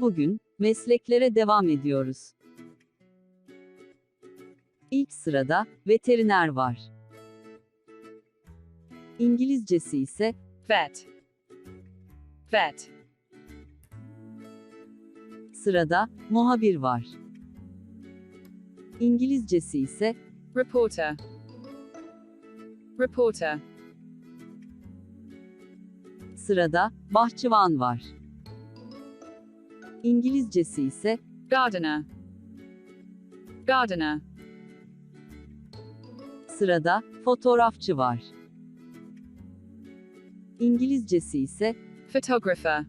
Bugün, mesleklere devam ediyoruz. İlk sırada, veteriner var. İngilizcesi ise, vet, vet, sırada, muhabir var. İngilizcesi ise, reporter, reporter, sırada, bahçıvan var. İngilizcesi ise, gardener, gardener, sırada, fotoğrafçı var. İngilizcesi ise, photographer,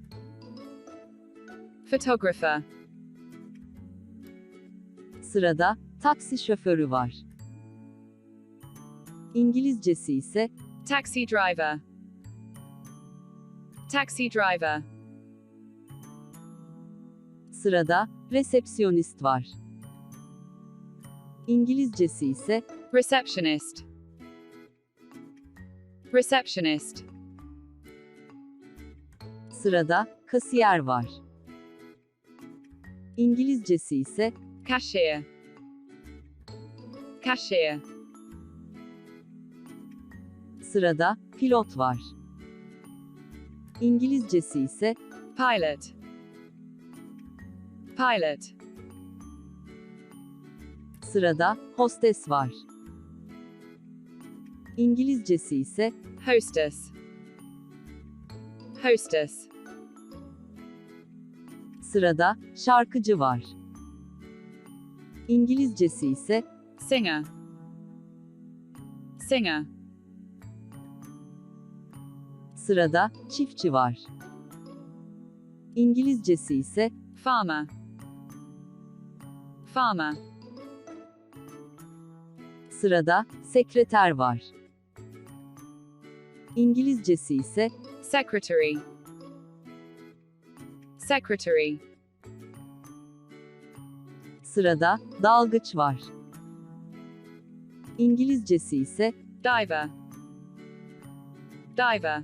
photographer, sırada, taksi şoförü var. İngilizcesi ise, taxi driver, taxi driver, sırada, resepsiyonist var. İngilizcesi ise, receptionist, receptionist, sırada, kasiyer var. İngilizcesi ise, cashier, cashier, sırada, pilot var. İngilizcesi ise, pilot, pilot, sırada, hostes var. İngilizcesi ise, hostess, hostess, sırada, şarkıcı var. İngilizcesi ise, singer, singer, sırada, çiftçi var. İngilizcesi ise, farmer, farmer, sırada, sekreter var. İngilizcesi ise, secretary, secretary, sırada, dalgıç var. İngilizcesi ise, diver, diver,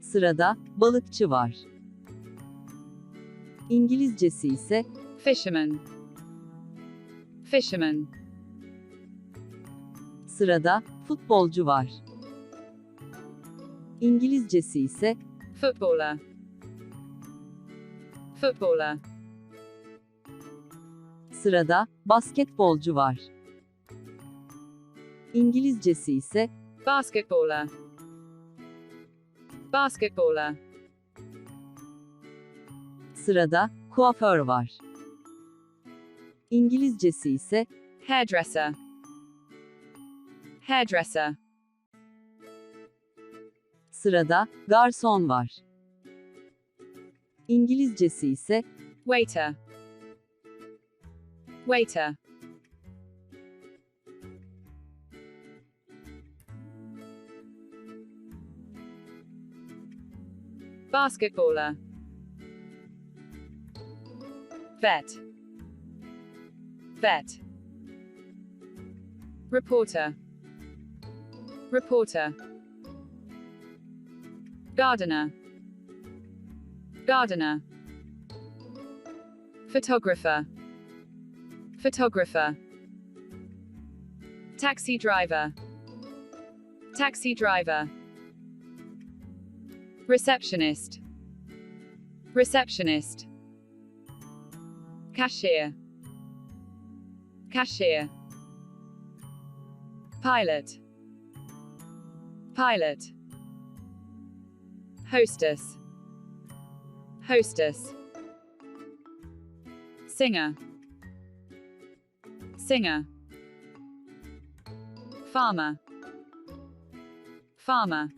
sırada, balıkçı var. İngilizcesi ise, fisherman, fisherman, sırada, futbolcu var. İngilizcesi ise, footballer, footballer, sırada, basketbolcu var. İngilizcesi ise, basketballer, basketballer, sırada, kuaför var. İngilizcesi ise, hairdresser, hairdresser, sırada, garson var. İngilizcesi ise, waiter, waiter, basketballer, vet, vet, reporter, reporter, gardener, gardener, photographer, photographer, taxi driver, taxi driver, receptionist, receptionist, cashier, cashier, pilot, pilot, hostess, hostess, singer, singer, farmer, farmer,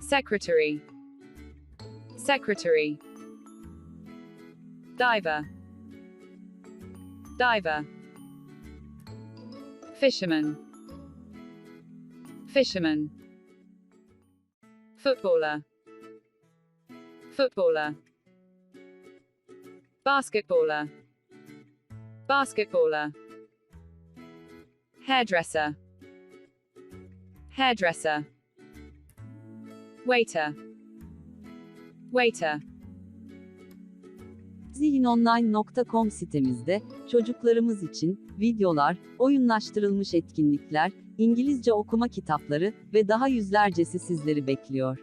secretary, secretary, diver, diver, fisherman, fisherman, footballer, footballer, basketballer, basketballer, hairdresser, hairdresser, waiter, Waiter. Zihinonline.com sitemizde çocuklarımız için videolar, oyunlaştırılmış etkinlikler, İngilizce okuma kitapları ve daha yüzlercesi sizleri bekliyor.